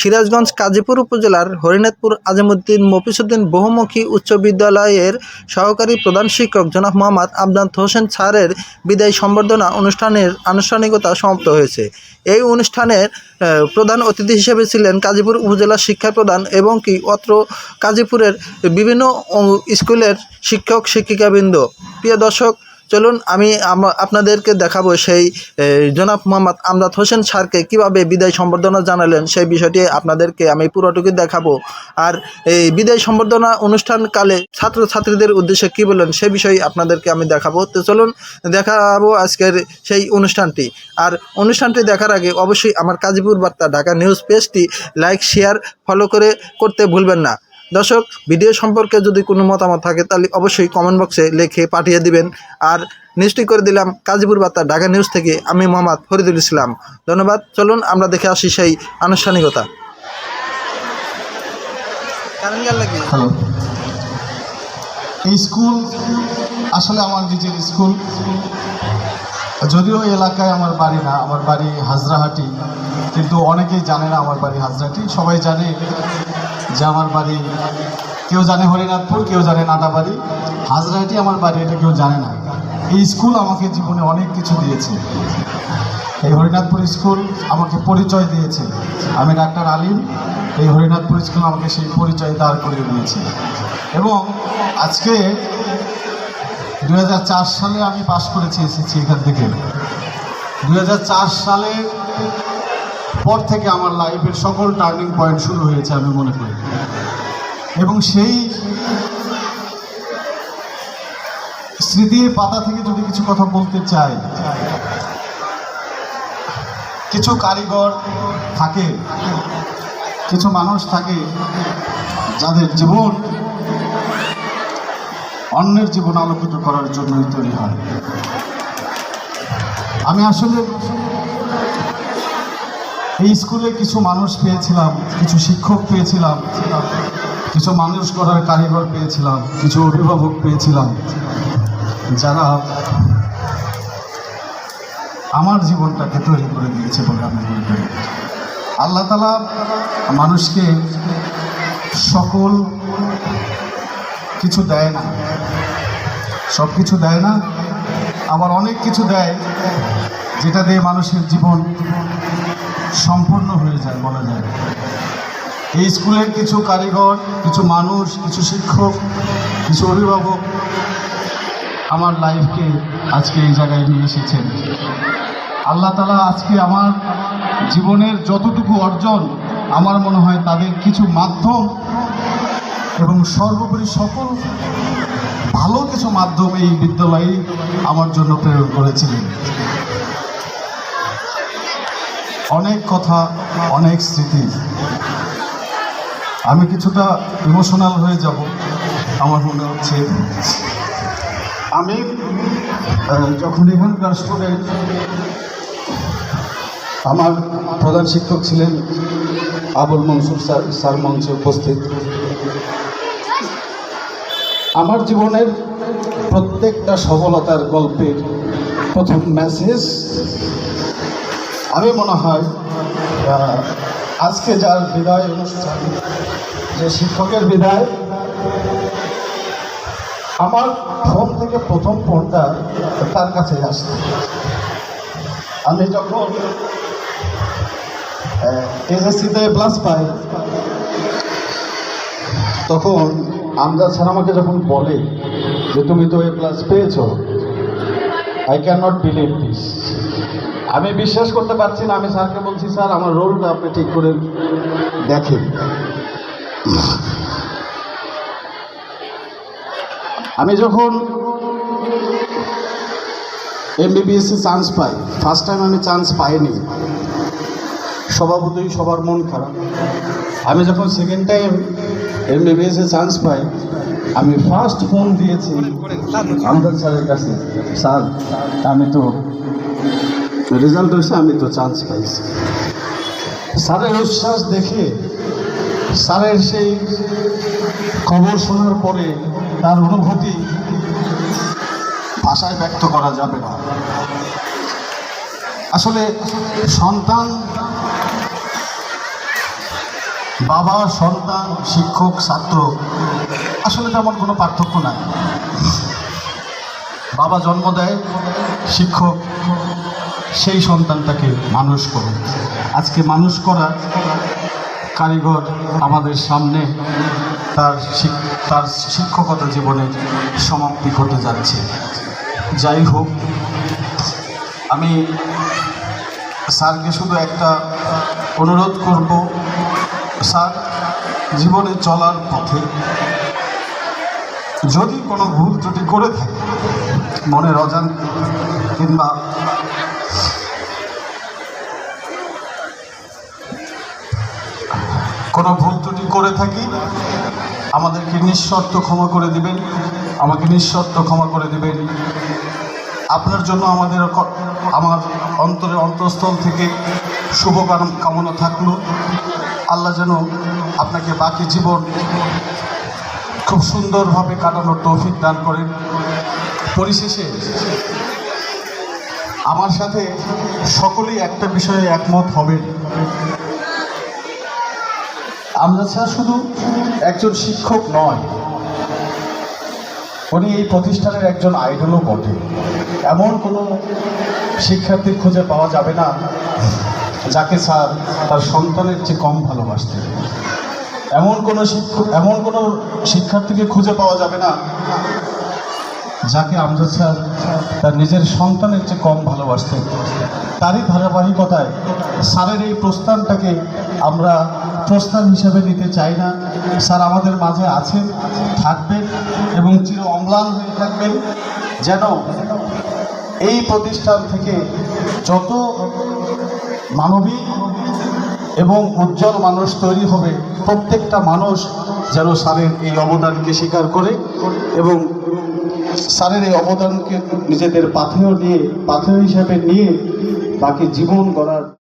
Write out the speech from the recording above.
সিরাজগঞ্জ কাজীপুর উপজেলার হরিনাথপুর আজিমুদ্দিন মফিসুদ্দিন বহুমুখী উচ্চ বিদ্যালয়ের সহকারী প্রধান শিক্ষক জনাব মোহাম্মদ আবদান্ত হোসেন স্যারের বিদায় সম্বর্ধনা অনুষ্ঠানের আনুষ্ঠানিকতা সমাপ্ত হয়েছে। এই অনুষ্ঠানের প্রধান অতিথি হিসেবে ছিলেন কাজীপুর উপজেলা শিক্ষা প্রধান এবং কি অত্র কাজীপুরের বিভিন্ন স্কুলের শিক্ষক শিক্ষিকাবৃন্দ প্রিয় দর্শক চলুন আমি আপনাদেরকে দেখাবো সেই জনাব মোহাম্মদ আমদাদ হোসেন স্যারকে কীভাবে বিদায় সম্বর্ধনা জানালেন সেই বিষয়টি আপনাদেরকে আমি পুরোটুকু দেখাবো। আর এই বিদায় সম্বর্ধনা অনুষ্ঠানকালে ছাত্রছাত্রীদের উদ্দেশ্যে কী বললেন সে বিষয়ে আপনাদেরকে আমি দেখাবো। তো চলুন দেখাবো আজকের সেই অনুষ্ঠানটি। আর অনুষ্ঠানটি দেখার আগে অবশ্যই আমার কাজীপুর বার্তা ঢাকা নিউজ পেজটি লাইক, শেয়ার, ফলো করে করতে ভুলবেন না। দর্শক ভিডিও সম্পর্কে যদি কোনো মতামত থাকে, তাহলে অবশ্যই কমেন্ট বক্সে লিখে পাঠিয়ে দিবেন। আর নিউজটি করে দিলাম, কাজীপুর বার্তা, ঢাকা নিউজ থেকে আমি মোহাম্মদ ফরিদুল ইসলাম। ধন্যবাদ। চলুন, আমরা দেখে আসি সেই আনুষ্ঠানিকতা। স্কুল আসলে আমার নিজের স্কুল। যদিও এলাকায় আমার বাড়ি না, আমার বাড়ি হাজরাহাটি। কিন্তু অনেকেই জানে না আমার বাড়ি হাজরাহাটি। সবাই জানে যে আমার বাড়ি। কেউ জানে হরিনাথপুর, কেউ জানে নাটাবাড়ি হাজরাহাটি আমার বাড়ি, এটা কেউ জানে না। এই স্কুল আমাকে জীবনে অনেক কিছু দিয়েছে। এই হরিনাথপুর স্কুল আমাকে পরিচয় দিয়েছে। আমি ডাক্তার আলিম, এই হরিনাথপুর স্কুল আমাকে সেই পরিচয় দাঁড় করিয়ে দিয়েছে। এবং আজকে দু হাজার চার সালে আমি পাশ করেছি এসেছি এখান থেকে। দু সালের পর থেকে আমার লাইফের সকল টার্নিং পয়েন্ট শুরু হয়েছে আমি মনে করি। এবং সেই স্মৃতির পাতা থেকে যদি কিছু কথা বলতে চাই, কিছু কারিগর থাকে, কিছু মানুষ থাকে যাদের জীবন অন্যের জীবন আলোকিত করার জন্যই তৈরি হয়। আমি আসলে এই স্কুলে কিছু মানুষ পেয়েছিলাম, কিছু শিক্ষক পেয়েছিলাম, কিছু মানুষ করার কারিগর পেয়েছিলাম, কিছু অভিভাবক পেয়েছিলাম, যারা আমার জীবনটাকে তৈরি করে দিয়েছে বলে আমি মনে করি। আল্লাহ তালা মানুষকে সকল কিছু দেয় না। সব কিছু দেয় না, আবার অনেক কিছু দেয়। যেটা দিয়ে মানুষের জীবন সম্পূর্ণ হয়ে যায়, বলা যায়। এই স্কুলের কিছু কারিগর, কিছু মানুষ, কিছু শিক্ষক, কিছু অভিভাবক আমার লাইফকে আজকে এই জায়গায় নিয়ে এসেছেন। আল্লাহ তালা আজকে আমার জীবনের যতটুকু অর্জন, আমার মনে হয় তাদের কিছু মাধ্যম এবং সর্বোপরি সকল ভালো কিছু মাধ্যম এই বিদ্যালয়ে আমার জন্য প্রেরণ করেছিলেন। অনেক কথা, অনেক স্মৃতি। আমি কিছুটা ইমোশনাল হয়ে যাব, আমার মনে হচ্ছে। আমি যখন এখানকার স্টুডেন্ট আমার প্রধান শিক্ষক ছিলেন, আবুল মনসুর স্যার স্যার মঞ্চে উপস্থিত। আমার জীবনের প্রত্যেকটা সফলতার গল্পের প্রথম মেসেজ আমি মনে হয় আজকে যার বিদায় অনুষ্ঠান, যে শিক্ষকের বিদায়, আমার ফোন থেকে প্রথম ফোনটা তার কাছে আসতো আমি যখন এসএসসিতে প্লাস পাই, তখন আমজাদ স্যার আমাকে যখন বলে যে, তুমি তো এ প্লাস পেয়েছ I can not believe this আমি বিশ্বাস করতে পারছি না আমি স্যারকে বলছি স্যার আমার রোলটা আপনি ঠিক করে দেখেন। আমি যখন এমবিবিএসে চান্স পাই ফার্স্ট টাইম আমি চান্স পাইনি স্বভাবতই সবার মন খারাপ। আমি যখন সেকেন্ড টাইম এমবিবিএসে চান্স পাই আমি ফার্স্ট ফোন দিয়েছি আমদাদ স্যারের কাছে। স্যার আমি তো রেজাল্ট হয়েছে, আমি তো চান্স পাইছি। স্যারের উচ্ছ্বাস দেখে স্যারের সেই খবর শোনার পরে তার অনুভূতি ভাষায় ব্যক্ত করা যাবে না। আসলে সন্তান, বাবা, সন্তান, শিক্ষক, ছাত্র, আসলে তেমন কোনো পার্থক্য নাই। বাবা জন্ম দেয়, শিক্ষক সেই সন্তানটাকে মানুষ করুন। আজকে মানুষ করা কারিগর আমাদের সামনে তার তার শিক্ষকতা জীবনের সমাপ্তি ঘটে যাচ্ছে। যাই হোক, আমি স্যারকে শুধু একটা অনুরোধ করব, স্যার, জীবনে চলার পথে যদি কোনো ভুল ত্রুটি করে থাকে, মনের অজান কিংবা কোনো ভুল ত্রুটি করে থাকি, আমাদেরকে নিঃশর্ত ক্ষমা করে দিবেন। আমাকে নিঃশর্ত ক্ষমা করে দিবেন। আপনার জন্য আমাদের আমার অন্তরে অন্তঃস্থল থেকে শুভ কামনা থাকল। আল্লাহ যেন আপনাকে বাকি জীবন খুব সুন্দরভাবে কাটানোর তৌফিক দান করেন। পরিশেষে, আমার সাথে সকলেই একটা বিষয়ে একমত হবেন। আমরা স্যার শুধু একজন শিক্ষক নয়, উনি এই প্রতিষ্ঠানের একজন আইডলও বটে। এমন কোনো শিক্ষার্থী খুঁজে পাওয়া যাবে না, যাকে স্যার তার সন্তানের চেয়ে কম ভালোবাসতেন। এমন কোনো শিক্ষক, এমন কোনো শিক্ষার্থীকে খুঁজে পাওয়া যাবে না, যাকে আমজাদ স্যার তার নিজের সন্তানের চেয়ে কম ভালোবাসতেন। তারই ধারাবাহিকতায় স্যারের এই প্রস্থানটাকে আমরা প্রস্থান হিসেবে নিতে চাই না। স্যার, আমাদের মাঝে আছেন, থাকবেন এবং চির অম্লান হয়ে থাকবেন। যেন এই প্রতিষ্ঠান থেকে যত মানবিক এবং উজ্জ্বল মানুষ তৈরি হবে, প্রত্যেকটা মানুষ যেন স্যারের এই অবদানকে স্বীকার করে এবং স্যারের এই অবদানকে নিজেদের পাথেয় নিয়ে, পাথেয় হিসাবে নিয়ে বাকি জীবন গড়ার